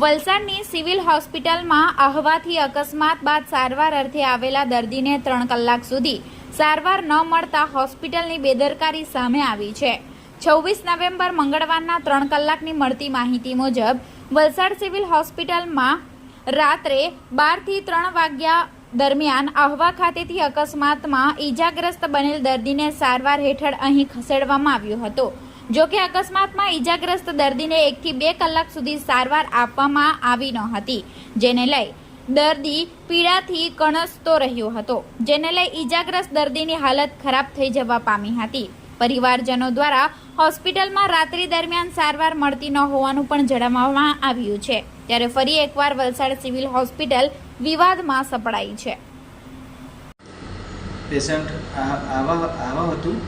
વલસાડની civil હોસ્પિટલમાં અહવાથી અકસ્માત બાદ સારવાર અર્થે આવેલા દર્દીને ત્રણ કલાક સુધી સારવાર ન મળતા હોસ્પિટલની બેદરકારી સામે આવી છે. છવ્વીસ નવેમ્બર મંગળવારના ત્રણ કલાકની મળતી માહિતી મુજબ, વલસાડ સિવિલ હોસ્પિટલમાં રાત્રે બારથી ત્રણ વાગ્યા દરમિયાન આહવા ખાતેથી અકસ્માતમાં ઈજાગ્રસ્ત બનેલ દર્દીને સારવાર હેઠળ અહીં ખસેડવામાં આવ્યો હતો. જો કે અકસ્માતમાં ઈજાગ્રસ્ત દર્દીને એકથી બે કલાક સુધી સારવાર આપવામાં આવી ન હતી, જેને લઈ દર્દી પીડાથી કણસતો રહ્યો હતો, જેને લઈ ઈજાગ્રસ્ત દર્દીની હાલત ખરાબ થઈ જવા પામી હતી. પરિવારજનો દ્વારા હોસ્પિટલમાં રાત્રિ દરમિયાન સારવાર મળતી ન હોવાનું પણ જણાવવામાં આવ્યું છે. ત્યારે ફરી એકવાર વલસાડ સિવિલ હોસ્પિટલ વિવાદમાં સપડાઈ છે. પેશન્ટ આવા આવા હતું?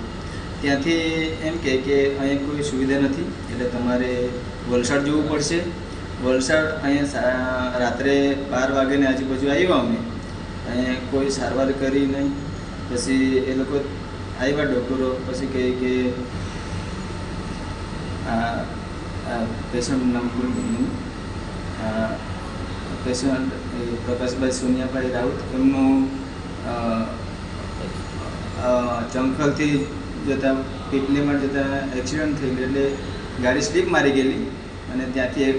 ત્યાંથી એમ કહે કે અહીંયા કોઈ સુવિધા નથી, એટલે તમારે વલસાડ જવું પડશે. વલસાડ અહીંયા રાત્રે બાર વાગ્યાની આજુબાજુ આવ્યા અમે. અહીંયા કોઈ સારવાર કરી નહીં. પછી એ લોકો આવ્યા ડૉક્ટરો, પછી કહે કે આ પેશન્ટ નામ પેશન્ટ પ્રકાશભાઈ સોનિયાભાઈ રાઉત. એમનું જંખલથી જતા પીપલીમાં જતાં એક્સિડન્ટ થઈ ગયું એટલે ગાડી સ્લીપ મારી ગયેલી અને ત્યાંથી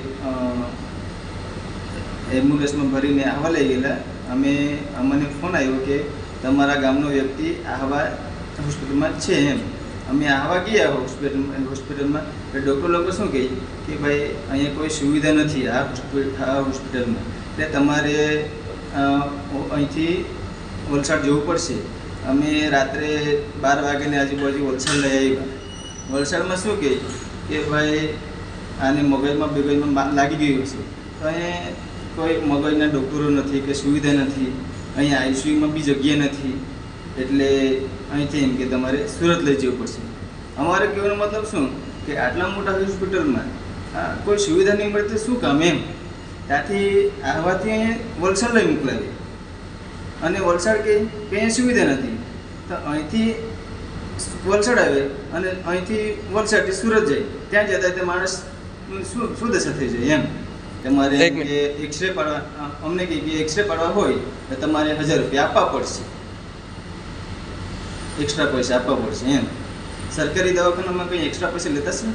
એમ્બ્યુલન્સમાં ભરીને આહવા લઈ ગયેલા. અમે, અમને ફોન આવ્યો કે તમારા ગામનો વ્યક્તિ આહવા હોસ્પિટલમાં છે એમ. અમે આહવા ગયા હોસ્પિટલ હોસ્પિટલમાં એટલે ડૉક્ટર લોકો શું કહે? કે ભાઈ, અહીંયા કોઈ સુવિધા નથી આ હોસ્પિટલ આ હોસ્પિટલમાં એટલે તમારે અહીંથી વલસાડ જવું પડશે. અમે રાત્રે બાર વાગ્યાની આજુબાજુ વલસાડ લઈ આવ્યા. વલસાડમાં શું કહે કે ભાઈ, આને મગજમાં બેગજમાં લાગી ગયું છે તો અહીં કોઈ મગજના ડૉક્ટરો નથી કે સુવિધા નથી. અહીં આઈસીયુમાં બી જગ્યા નથી. એટલે અહીંથી એમ કે તમારે સુરત લઈ જવું પડશે. અમારે કહેવાનો મતલબ શું? કે આટલા મોટા હોસ્પિટલમાં કોઈ સુવિધા નહીં મળે તો શું કામ એમ? ત્યાંથી આવવાથી વલસાડ લઈ મોકલાવી અને વલસાડ કે અહીંયા સુવિધા નથી. તો અહીંથી વલસાડ આવે અને અહીંથી વલસાડથી સુરત જાય. ત્યાં જતા તે માણસ શું દશા થઈ જાય એમ. તમારે એક્સરે પાડવા અમને કહે કે એક્સરે પાડવા હોય તો તમારે હજાર રૂપિયા આપવા પડશે. એક્સ્ટ્રા પૈસા આપવા પડશે એમ. સરકારી દવાખાનામાં કંઈ એક્સ્ટ્રા પૈસા લેતા છે